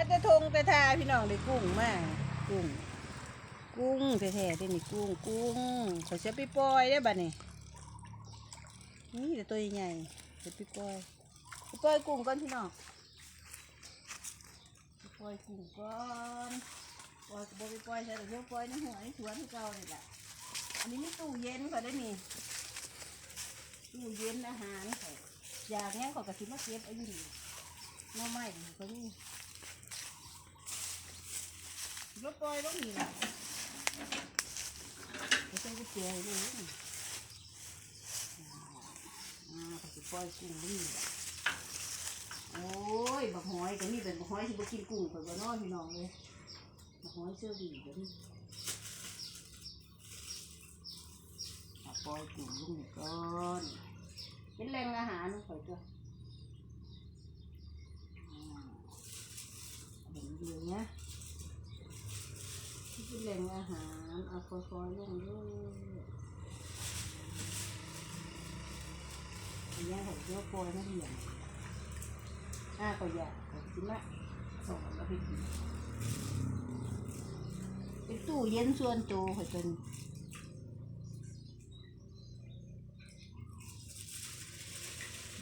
มาแต่ทงแต่ทาพี่น้องได้กุ้งมากกุ้ง กุ้งแท้ๆได้นี่กุ้งกุ้งเขาจะไปปล่อยได้บัดนี้นี่แต่ตัวใหญ่ๆจะไปปล่อยไปปล่อยกุ้งก่อนพี่น้องไปปล่อยกุ้งก่อนปล่อยบ่ไปปล่อยใช่แต่เดี๋ยวปล่อยในหัวในสวนที่เก่านี่แหละอันนี้มีตู้เย็นเขาได้นี่ตู้เย็นอาหารเขาอยากงั้นเขาก็สิมาเก็บเอาอยู่นี่หน้อไม้นี่เขานี่ ยกปล่อยลงนี่แหละไม่ใช่ก๋วยเตี๋ยเลยอ่าปล่อยกุ้งนี่แหละโอ้ยบักหอยแต่นี่เป็นบักหอยที่บ่กินกุ้งข่อยบ่เนอนพี่น้องเลยบักหอยเชื่อดีเดี๋ยวนี้เอาปล่อยกุ้งลงนี่ก่อนเป็นแหล่งอาหารของข่อยตัวอ่าเอาแบบนี้เดียวนะ ที่เป็นแหล่งอาหาร เอาคอยๆลงด้วยอันนี้ผมเยอโปรยไม่ดีอย่างอ่าก็อยากกินละส่งแล้วไปกินเป็นตู้เย็นส่วนตัวค่ะจน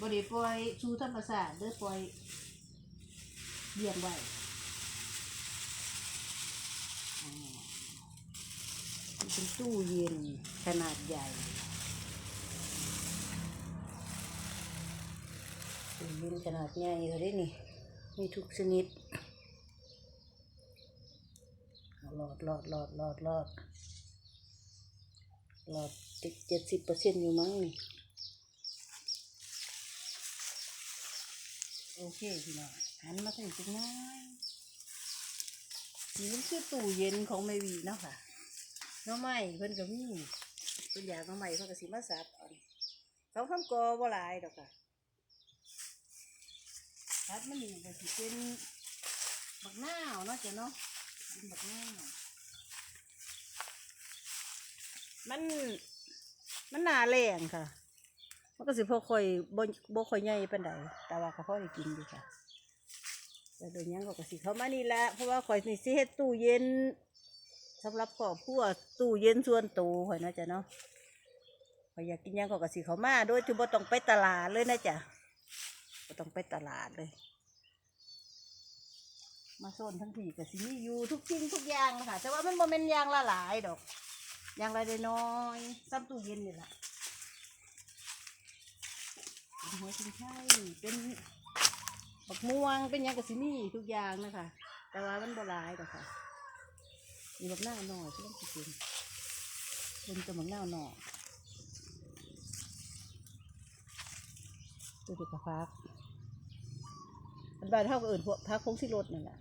บริปล่อยชูธรรมศาสตร์เด้อปล่อยเลี้ยงไว้ มันเป็นตู้เย็นขนาดใหญ่ตู้เย็นขนาดใหญ่เลยนี่ มีทุกชนิดหลอดหลอดหลอดหลอดหลอดหลอดติดเจ็ดสิบเปอร์เซ็นต์อยู่มั้งนี่ โอเคพี่น้องหันมาถึงจังน้อยนี่มันคือตู้เย็นของแม่วีเนาะค่ะ น้อไม้เพิ่นก็มีเพิ่นอยากน้อไม้เพิ่นก็สิมาสับเอันสองคำกอบ่หลายดอกค่ะสับมันนี่ก็สิเป็นบักหน้าเนาะจ้ะเนาะเป็นบักหน้ามันมันหนาแรงค่ะ มันก็สิพอค่อยบ่บ่ค่อยใหญ่ปานใดแต่ว่าก็พอได้กินอยู่ค่ะแต่โดยยังก็ก็สิเข้ามานี่ละเพราะว่าข่อยนี่สิเฮ็ดตู้เย็น สำหรับครอบครัวตู้เย็นส่วนตัวข่อยนะจ๊ะเนาะข่อยอยากกินหยังก็กระสิเขามาโดยที่บ่ต้องไปตลาดเลยนะจ๊ะบ่ต้องไปตลาดเลย มาโซนทั้งทีก็สิมีอยู่ทุกสิ่งทุกอย่างนะคะแต่ว่ามันบ่เป็นอย่างละหลายดอกอย่างละน้อยซ้ำตู้เย็นนี่แหละเป็นหัวชิงไช่เป็นบักม่วงเป็นหยังก็สิมีทุกอย่างนะคะแต่ว่ามันบ่หลายดอกค่ะ มีบักหน้าหน่อยก็ต้องกินเป็นตัวบักหน้าวหน่อยตัวเด็กกระฟักอันบ้านเท่ากับอื่นพวกพักพงชิรสนั่นแหละ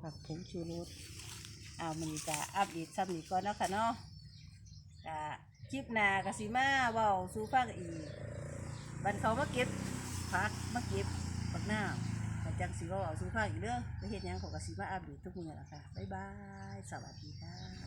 ผักผงชูรสเอามันจะอัปเดตซ้ำอีกก่อนเนาะค่ะเนาะกะคลิปหนากะสิมาเว้าสู่ฟังอีกบันเขามาเก็บพักมาเก็บบักหน้า จังสีว่าเอาสุภาพอีกเด้อไปเฮ็ดหยังเขอกะสิมาอัปเดตทุกมื้อละค่ะ บ๊ายบาย สวัสดีค่ะ